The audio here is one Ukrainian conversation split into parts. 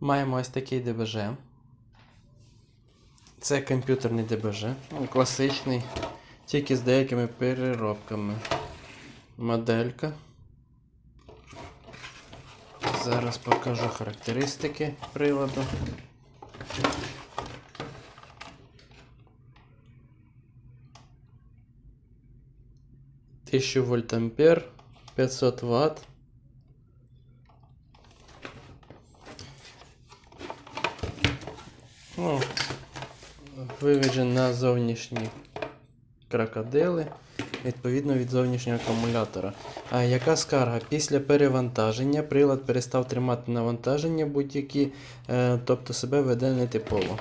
Маємо ось такий ДБЖ. Це комп'ютерний ДБЖ. Класичний, тільки з деякими переробками. Моделька. Зараз покажу характеристики приладу. Тисячу вольт ампер, 500 Вт. Ну, виведен на зовнішні крокодили, відповідно від зовнішнього акумулятора. А яка скарга? Після перевантаження прилад перестав тримати навантаження будь-які, е, тобто себе веде нетипово.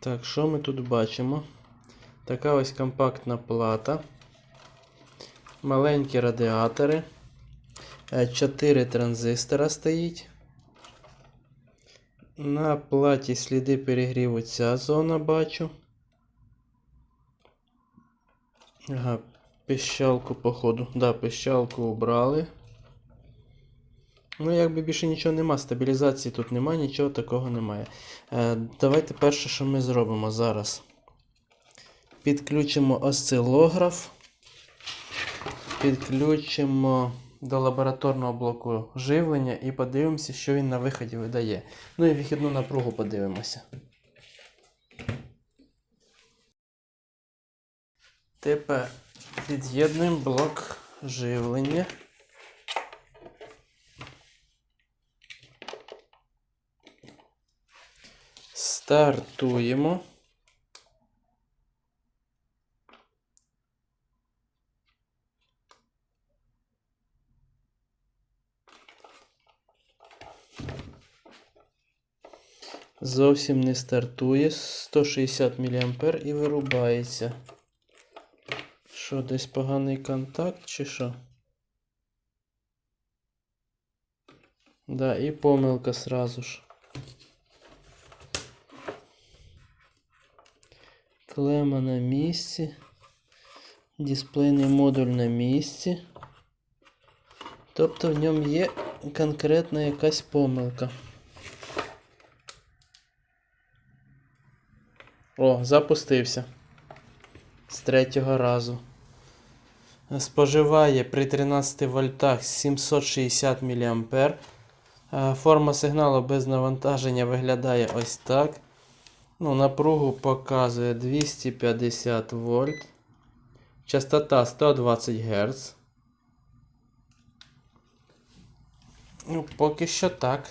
Так, що ми тут бачимо? Така ось компактна плата. Маленькі радіатори. 4 транзистора стоїть. На платі сліди перегріву ця зона бачу. Ага, пищалку, походу. Да, пищалку убрали. Ну, якби більше нічого нема, стабілізації тут нема, нічого такого немає. Е, давайте перше, що ми зробимо зараз. Підключимо осцилограф. Підключимо до лабораторного блоку живлення і подивимося, що він на виході видає. Ну і вихідну напругу подивимося. Тепер під'єднуємо блок живлення. Стартуємо. Зовсім не стартує. 160 мА і вирубається. Що, десь поганий контакт чи що? Да, і помилка сразу ж. Клема на місці. Дисплейний модуль на місці. Тобто в ньому є конкретна якась помилка. О, запустився. З третього разу. Споживає при 13 вольтах 760 мА. Е, Форма сигналу без навантаження виглядає ось так. Ну, напругу показує 250 вольт. Частота 120 Гц. Ну, поки що так.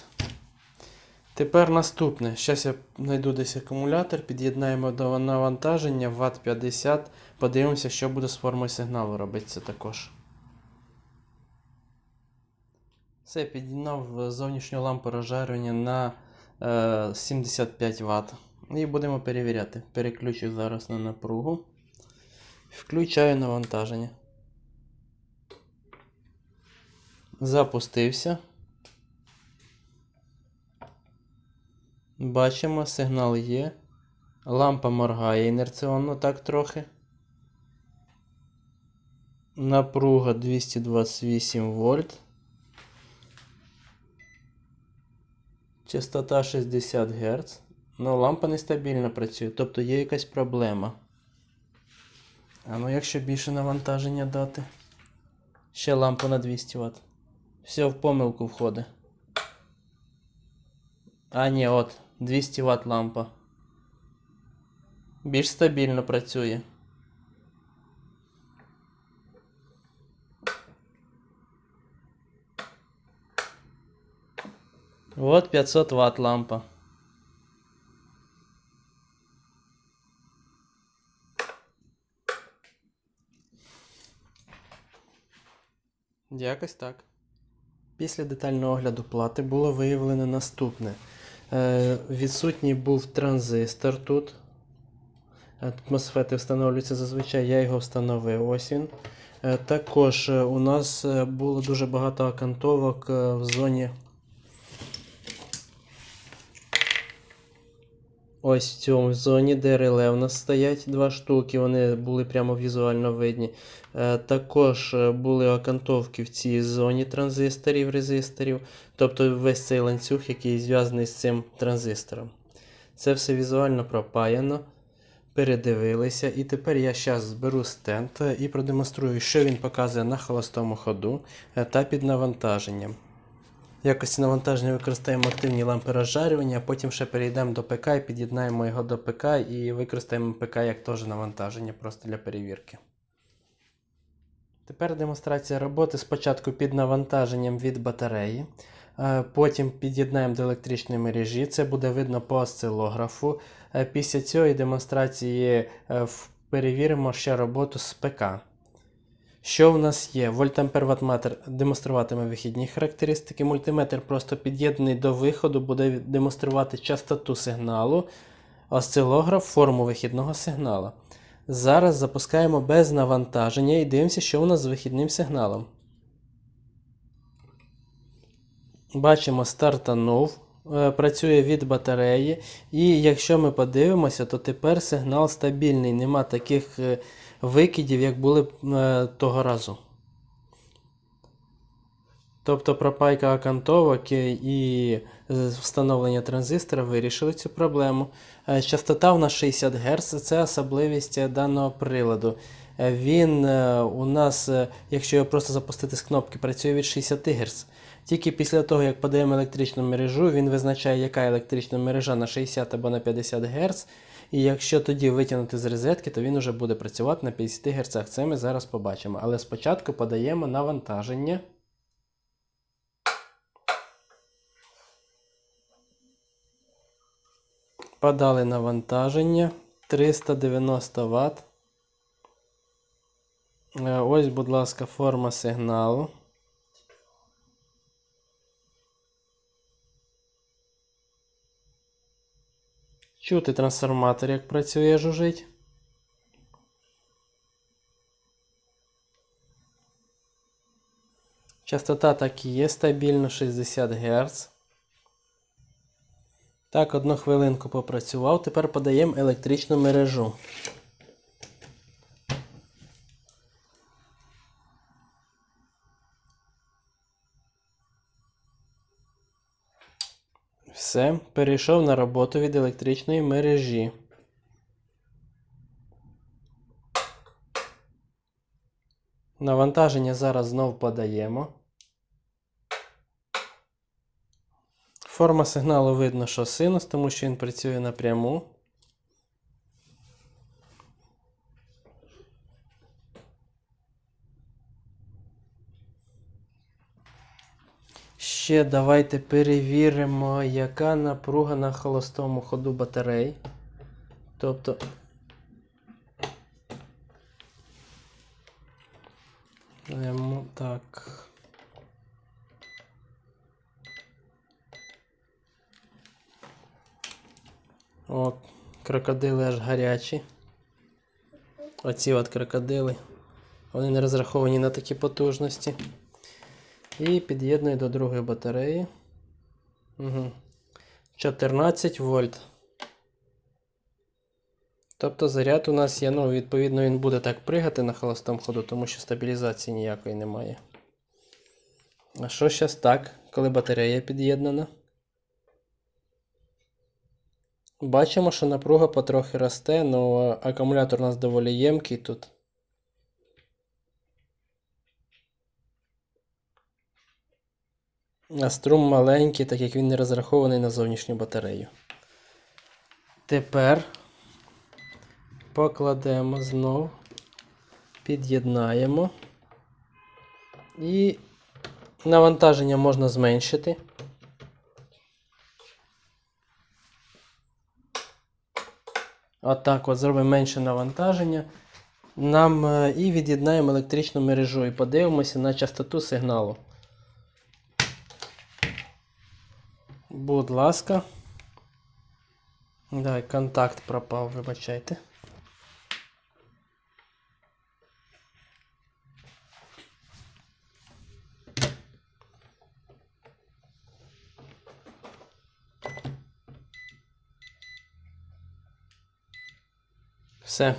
Тепер наступне. Зараз я знайду десь акумулятор, під'єднаємо до навантаження Вт 50. Подивимося, що буде з формою сигналу робитися також. Все, під'єднав зовнішню лампу розжарювання на е, 75 Вт. І будемо перевіряти. Переключу зараз на напругу. Включаю навантаження. Запустився. Бачимо, сигнал є. Лампа моргає інерціонно так трохи. Напруга 228 вольт. Частота 60 Гц. Ну, лампа нестабільно працює, тобто є якась проблема. А ну якщо більше навантаження дати. Ще лампа на 200 Вт. Все в помилку входить. А, ні, от, 200 Вт лампа. Більш стабільно працює. От 500 Вт лампа. Якось так. Після детального огляду плати було виявлено наступне. Е, відсутній був транзистор тут. Атмосфети встановлюються зазвичай, я його встановив. Ось він. Е, також е, у нас було дуже багато окантовок е, в зоні ось в цьому зоні, де реле у нас стоять два штуки, вони були прямо візуально видні. Також були окантовки в цій зоні транзисторів, резисторів, тобто весь цей ланцюг, який зв'язаний з цим транзистором. Це все візуально пропаяно, передивилися. І тепер я зараз зберу стенд е, і продемонструю, що він показує на холостому ходу е, та під навантаженням. Якості навантаження використаємо активні лампи розжарювання, потім ще перейдемо до ПК і під'єднаємо його до ПК і використаємо ПК як теж навантаження просто для перевірки. Тепер демонстрація роботи спочатку під навантаженням від батареї. Е, Потім під'єднаємо до електричної мережі. Це буде видно по осцилографу. Е, Після цієї демонстрації е, перевіримо ще роботу з ПК. Що в нас є? Вольтампер ваттметр демонструватиме вихідні характеристики. Мультиметр просто під'єднаний до виходу, буде демонструвати частоту сигналу, осцилограф форму вихідного сигналу. Зараз запускаємо без навантаження і дивимося, що у нас з вихідним сигналом. Бачимо, стартанув, е, працює від батареї. І якщо ми подивимося, то тепер сигнал стабільний. Нема таких е, викидів, як були е, того разу. Тобто пропайка окантовок і- встановлення транзистора вирішили цю проблему. Частота в нас 60 Гц, це особливість даного приладу. Він у нас, якщо його просто запустити з кнопки, працює від 60 Гц. Тільки після того, як подаємо електричну мережу, він визначає, яка електрична мережа на 60 або на 50 Гц. І якщо тоді витягнути з розетки, то він вже буде працювати на 50 Гц. Це ми зараз побачимо. Але спочатку подаємо навантаження. Подали навантаження 390 Вт. Е, Ось, будь ласка, форма сигналу. Чути трансформатор, як працює жужить. Частота так і є стабільно 60 Гц. Так, одну хвилинку попрацював. Тепер подаємо електричну мережу. Все, перейшов на роботу від електричної мережі. Навантаження зараз знов подаємо. Форма сигналу видно, що синус, тому що він працює напряму. Ще давайте перевіримо, яка напруга на холостому ходу батарей. Тобто. Так. О, крокодили аж гарячі. Оці от крокодили. Вони не розраховані на такі потужності. І під'єдную до другої батареї. Угу. 14 вольт. Тобто заряд у нас є, ну, відповідно, він буде так пригати на холостому ходу, тому що стабілізації ніякої немає. А що зараз так, коли батарея під'єднана? Бачимо, що напруга потрохи росте, але акумулятор у нас доволі ємкий тут. А струм маленький, так як він не розрахований на зовнішню батарею. Тепер покладемо знов, під'єднаємо. І навантаження можна зменшити. Отак от зробимо менше навантаження. Нам е, і від'єднаємо електричну мережу і подивимося на частоту сигналу. Будь ласка. Дай, контакт пропав, вибачайте. Все.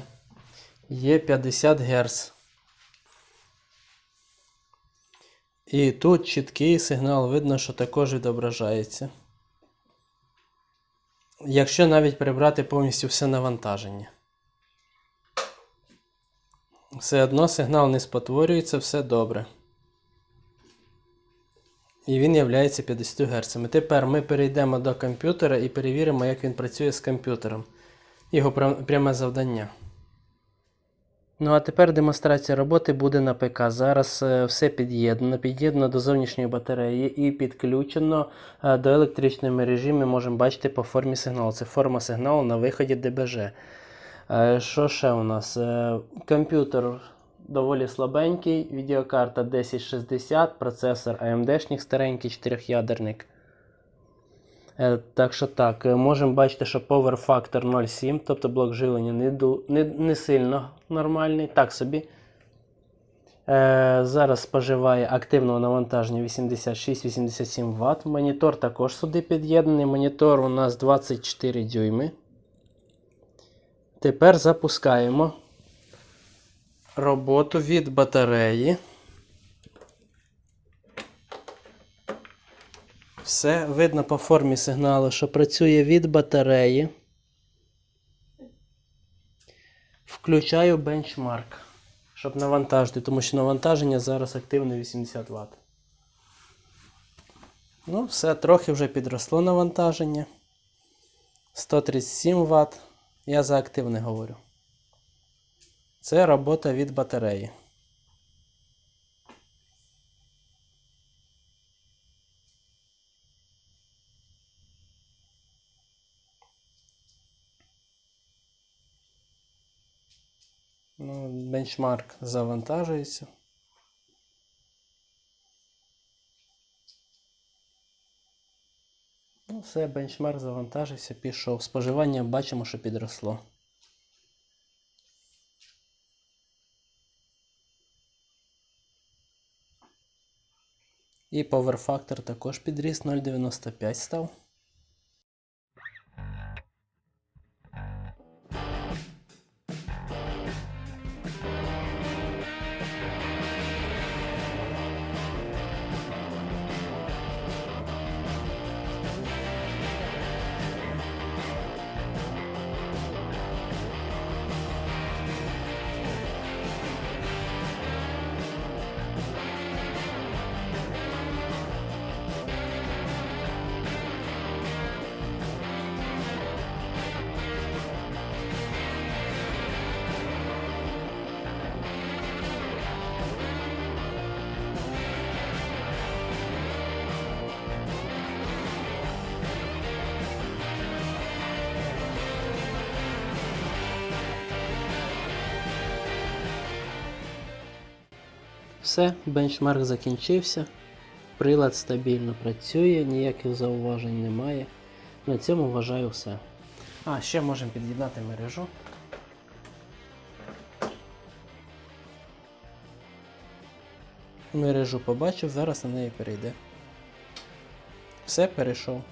Є 50 Гц. І тут чіткий сигнал, видно, що також відображається. Якщо навіть прибрати повністю все навантаження. Все одно сигнал не спотворюється, все добре. І він являється 50 Гц. Тепер ми перейдемо до комп'ютера і перевіримо, як він працює з комп'ютером. Його пряме завдання. Ну а тепер демонстрація роботи буде на ПК. Зараз е, все під'єднано, під'єднано до зовнішньої батареї і підключено е, до електричної мережі. Ми можемо бачити по формі сигналу. Це форма сигналу на виході ДБЖ. Е, Що ще у нас? Комп'ютер доволі слабенький, відеокарта 1060, процесор AMD-шник старенький, 4-ядерник. Е, Так що так, е, можемо бачити, що Power Factor 0,7, тобто блок живлення не, не, не сильно нормальний, так собі. Е, зараз споживає активного навантаження 86-87 Вт. Монітор також сюди під'єднаний. Монітор у нас 24 дюйми. Тепер запускаємо роботу від батареї. Все видно по формі сигналу, що працює від батареї. Включаю бенчмарк, щоб навантажити, тому що навантаження зараз активне 80 Вт. Ну, все, трохи вже підросло навантаження. 137 Вт. Я за активне говорю. Це робота від батареї. Бенчмарк завантажується. Ну, все, бенчмарк завантажився, пішов. Споживання бачимо, що підросло. І Power Factor також підріс 0,95 став. Все, бенчмарк закінчився. Прилад стабільно працює, ніяких зауважень немає. На цьому вважаю все. А, ще можемо під'єднати мережу. Мережу побачив, зараз на неї перейде. Все, перейшов.